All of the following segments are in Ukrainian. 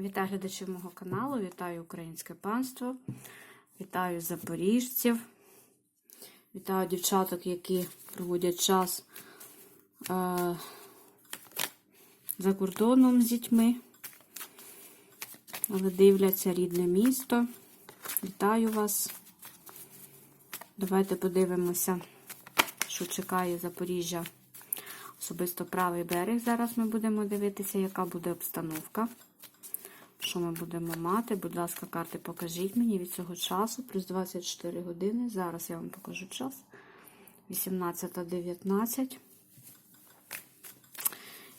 Вітаю глядачів мого каналу, вітаю українське панство, вітаю запоріжців, вітаю дівчаток, які проводять час е, за кордоном з дітьми, але дивляться рідне місто. Вітаю вас. Давайте подивимося, що чекає Запоріжжя. Особисто правий берег. Зараз ми будемо дивитися, яка буде обстановка. Що ми будемо мати? Будь ласка, карти покажіть мені від цього часу. Плюс 24 години. Зараз я вам покажу час. 18.19.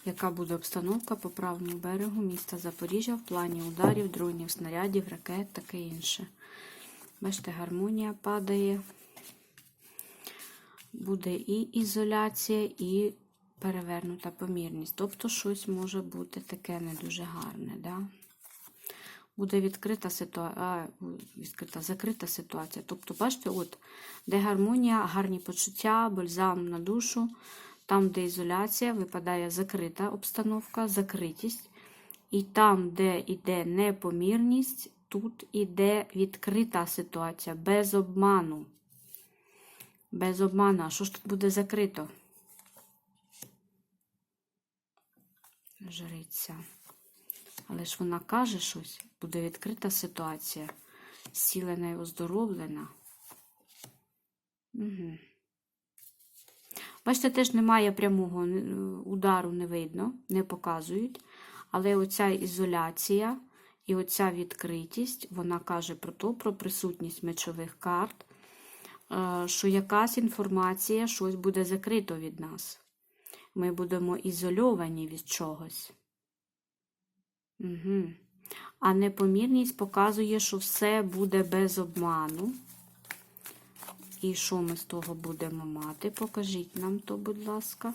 Яка буде обстановка по правому берегу міста Запоріжжя в плані ударів, дронів, снарядів, ракет, таке інше. Бачите, гармонія падає. Буде і ізоляція, і перевернута помірність. Тобто щось може бути таке не дуже гарне. Да? Буде відкрита ситуація, відкрита, закрита ситуація. Тобто, бачите, от, де гармонія, гарні почуття, бальзам на душу, там, де ізоляція, випадає закрита обстановка, закритість. І там, де йде непомірність, тут іде відкрита ситуація, без обману. Без обману. А що ж тут буде закрито? Жриця. Але ж вона каже щось, буде відкрита ситуація, зцілена і оздоровлена. Угу. Бачите, теж немає прямого удару, не видно, не показують. Але оця ізоляція і оця відкритість, вона каже про то, про присутність мечових карт, що якась інформація, щось буде закрито від нас. Ми будемо ізольовані від чогось. Угу. А непомірність показує, що все буде без обману. І що ми з того будемо мати? Покажіть нам то, будь ласка.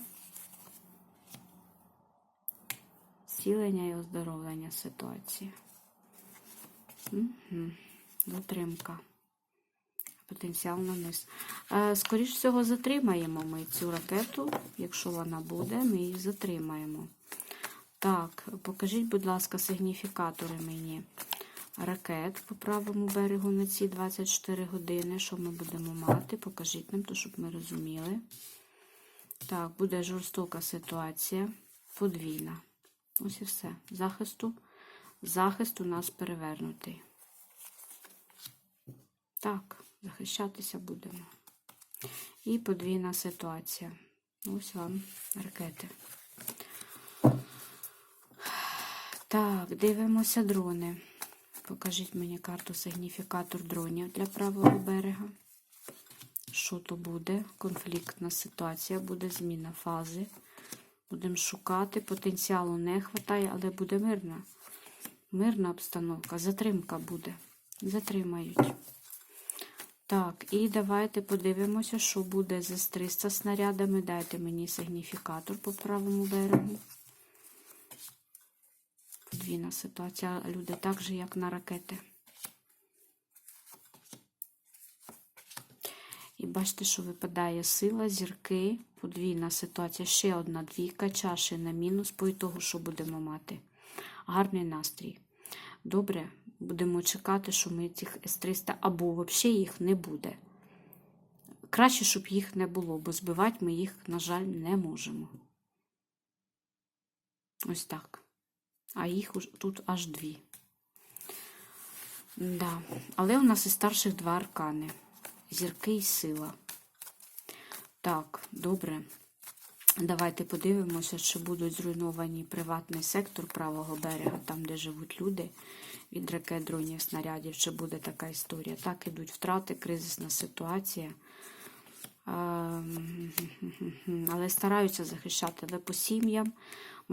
Зцілення і оздоровлення ситуації. Угу. Затримка. Потенціал на низ. Е, Скоріше всього, затримаємо ми цю ракету. Якщо вона буде, ми її затримаємо. Так, покажіть, будь ласка, сигніфікатори мені ракет по правому берегу на ці 24 години. Що ми будемо мати? Покажіть нам, то, щоб ми розуміли. Так, буде жорстока ситуація, подвійна. Ось і все. Захисту. Захист у нас перевернутий. Так, захищатися будемо. І подвійна ситуація. Ось вам ракети. Так, дивимося дрони. Покажіть мені карту сигніфікатор дронів для правого берега. Що то буде? Конфліктна ситуація, буде зміна фази. Будемо шукати. Потенціалу не вистачає, але буде мирна. Мирна обстановка. Затримка буде. Затримають. Так, і давайте подивимося, що буде з 300 снарядами. Дайте мені сигніфікатор по правому берегу. Подвійна ситуація. Люди так же, як на ракети. І бачите, що випадає сила, зірки, подвійна ситуація. Ще одна двійка, чаші на мінус, по ітогу, що будемо мати. Гарний настрій. Добре, будемо чекати, що ми цих С-300 або взагалі їх не буде. Краще, щоб їх не було, бо збивати ми їх, на жаль, не можемо. Ось так. А їх тут аж дві. Да. Але у нас і старших два аркани. Зірки і сила. Так, добре. Давайте подивимося, чи будуть зруйновані приватний сектор правого берега, там, де живуть люди, від ракет, дронів, снарядів, чи буде така історія. Так, ідуть втрати, кризисна ситуація. Але стараються захищати. Але по сім'ям,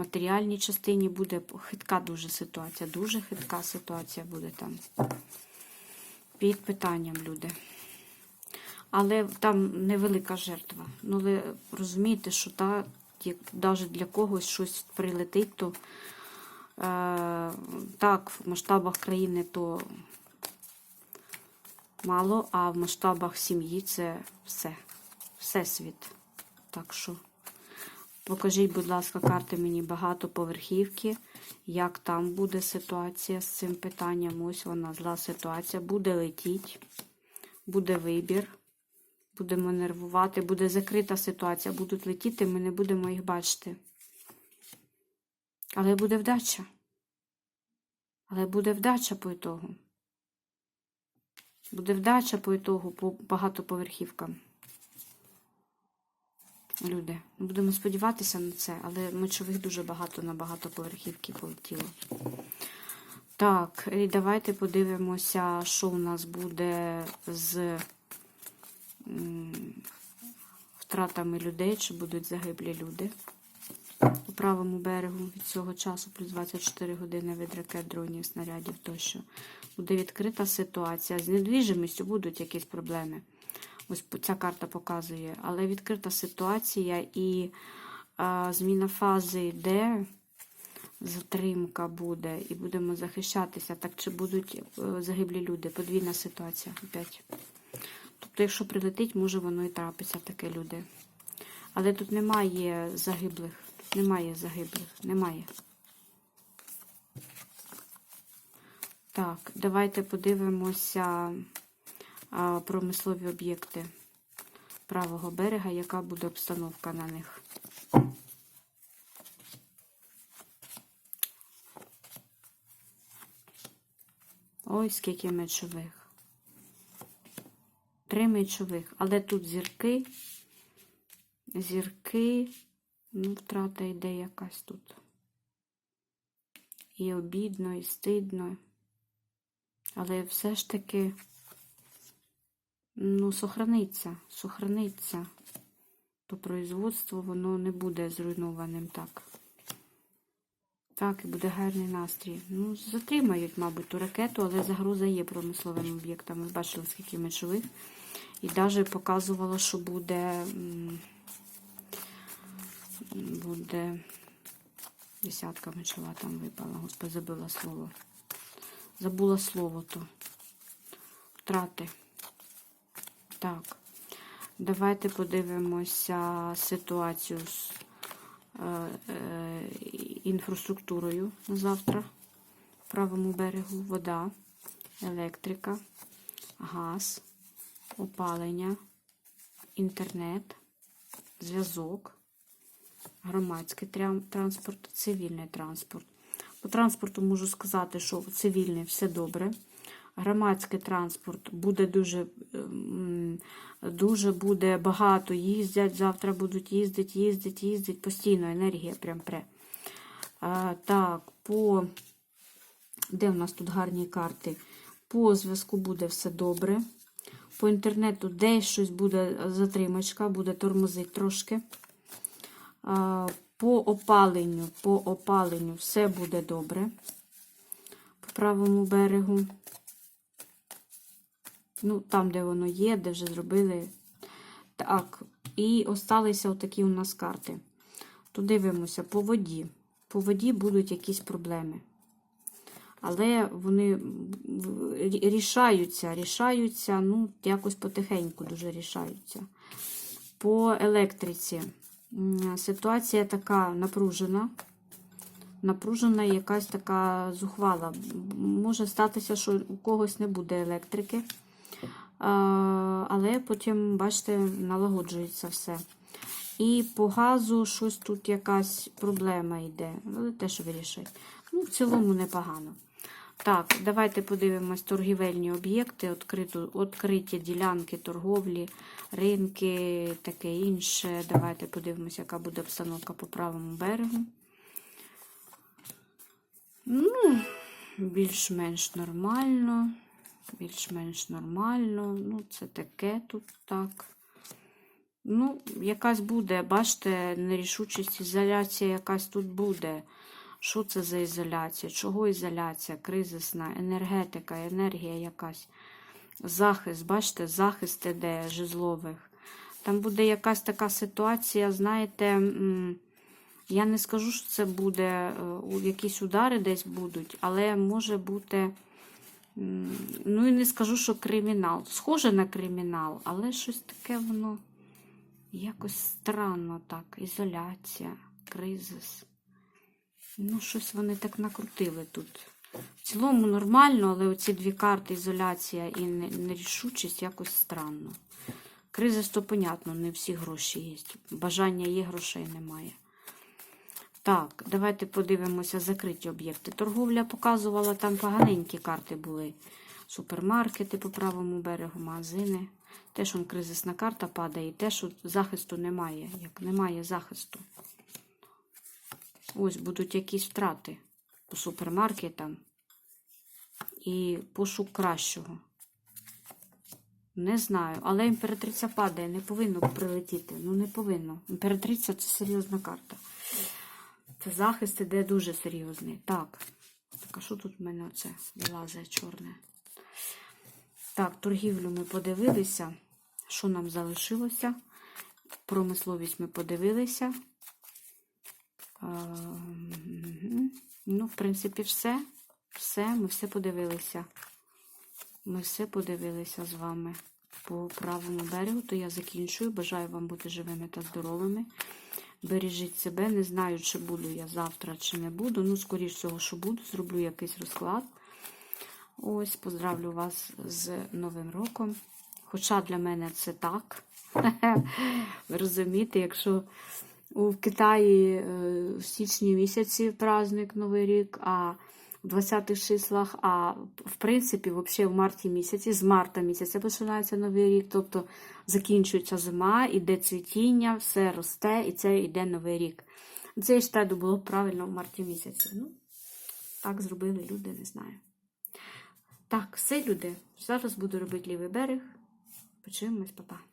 матеріальній частині буде хитка дуже ситуація. Дуже хитка ситуація буде там. Під питанням люди. Але там невелика жертва. Ну, ви розумієте, що та, як навіть для когось щось прилетить, то е, так, в масштабах країни то мало, а в масштабах сім'ї це все. Всесвіт. Так що Покажіть, будь ласка, карти мені багатоповерхівки. Як там буде ситуація з цим питанням? Ось вона, зла ситуація. Буде летіть, буде вибір. Будемо нервувати, буде закрита ситуація. Будуть летіти, ми не будемо їх бачити. Але буде вдача. Але буде вдача по ітогу. Буде вдача по ітогу по багатоповерхівкам. Люди. Будемо сподіватися на це, але мечових дуже багато на багатоповерхівки полетіло. Так, і давайте подивимося, що у нас буде з втратами людей, чи будуть загиблі люди по правому берегу від цього часу, плюс 24 години від ракет, дронів, снарядів тощо. Буде відкрита ситуація. З недвіжимістю будуть якісь проблеми. Ось ця карта показує. Але відкрита ситуація і а, зміна фази йде, затримка буде, і будемо захищатися. Так чи будуть е, загиблі люди? Подвійна ситуація опять. Тобто, якщо прилетить, може воно і трапиться таке люди. Але тут немає загиблих. Немає загиблих. Немає. Так, давайте подивимося промислові об'єкти правого берега, яка буде обстановка на них. Ой, скільки мечових. Три мечових. Але тут зірки. Зірки. Ну, втрата йде якась тут. І обідно, і стидно. Але все ж таки, ну, сохраниться, сохраниться. То производство, воно не буде зруйнованим так. Так, і буде гарний настрій. Ну, затримають, мабуть, ту ракету, але загроза є промисловими об'єктами. Ви бачили, скільки мечових. І навіть показувало, що буде. Буде десятка мечова там випала. Господи, забула слово. Забула слово то. Втрати. Так. Давайте подивимося ситуацію з е, е, інфраструктурою на завтра. В правому берегу вода, електрика, газ, опалення, інтернет, зв'язок, громадський транспорт, цивільний транспорт. По транспорту можу сказати, що цивільний все добре. Громадський транспорт буде дуже, ем, дуже буде багато їздять. Завтра будуть їздити, їздити, їздити. Постійно енергія прям пре. А, так, по де в нас тут гарні карти? По зв'язку буде все добре. По інтернету десь щось буде затримочка, буде тормозить трошки. А, по опаленню, по опаленню все буде добре. По правому берегу. Ну, там, де воно є, де вже зробили. Так, і осталися отакі у нас карти. То дивимося по воді. По воді будуть якісь проблеми. Але вони рішаються, рішаються, ну, якось потихеньку дуже рішаються. По електриці. Ситуація така напружена. Напружена якась така зухвала. Може статися, що у когось не буде електрики. Але потім, бачите, налагоджується все. І по газу щось тут якась проблема йде. Але теж вирішить. Ну, в цілому непогано. Так, давайте подивимось торгівельні об'єкти, відкриті ділянки торговлі, ринки, таке інше. Давайте подивимося, яка буде обстановка по правому берегу. Ну, більш-менш нормально. Більш-менш нормально. Ну, це таке тут так. Ну, якась буде, бачите, нерішучість, ізоляція якась тут буде. Що це за ізоляція? Чого ізоляція? Кризисна, енергетика, енергія якась. Захист, бачите, захист іде жезлових. Там буде якась така ситуація, знаєте, я не скажу, що це буде, якісь удари десь будуть, але може бути, ну і не скажу, що кримінал. Схоже на кримінал, але щось таке воно. Якось странно так. Ізоляція, кризис. Ну, щось вони так накрутили тут. В цілому нормально, але оці дві карти ізоляція і нерішучість якось странно. Кризис, то понятно, не всі гроші є. Бажання є, грошей немає. Так, давайте подивимося закриті об'єкти. Торговля показувала, там поганенькі карти були. Супермаркети по правому берегу, магазини. Те, що он кризисна карта падає, і те, що захисту немає. Як немає захисту. Ось будуть якісь втрати по супермаркетам і пошук кращого. Не знаю, але імператриця падає, не повинно прилетіти. Ну, не повинно. Імператриця це серйозна карта. Це захист іде дуже серйозний. Так. Так, а що тут в мене оце вилазить чорне? Так, торгівлю ми подивилися. Що нам залишилося? Промисловість ми подивилися. Ем, Ну, в принципі, все. Все, ми все подивилися. Ми все подивилися з вами по правому берегу, то я закінчую. Бажаю вам бути живими та здоровими. Бережіть себе. Не знаю, чи буду я завтра, чи не буду. Ну, скоріш всього, що буду, зроблю якийсь розклад. Ось, поздравлю вас з Новим роком. Хоча для мене це так. Ви розумієте, якщо у Китаї е, в січні місяці праздник Новий рік, а в 20-х числах, а в принципі, взагалі в марті місяці, з марта місяця починається Новий рік, тобто закінчується зима, іде цвітіння, все росте, і це йде Новий рік. Це, я вважаю, було правильно в марті місяці. Ну, так зробили люди, не знаю. Так, все, люди. Зараз буду робити лівий берег. Почуємось, па-па.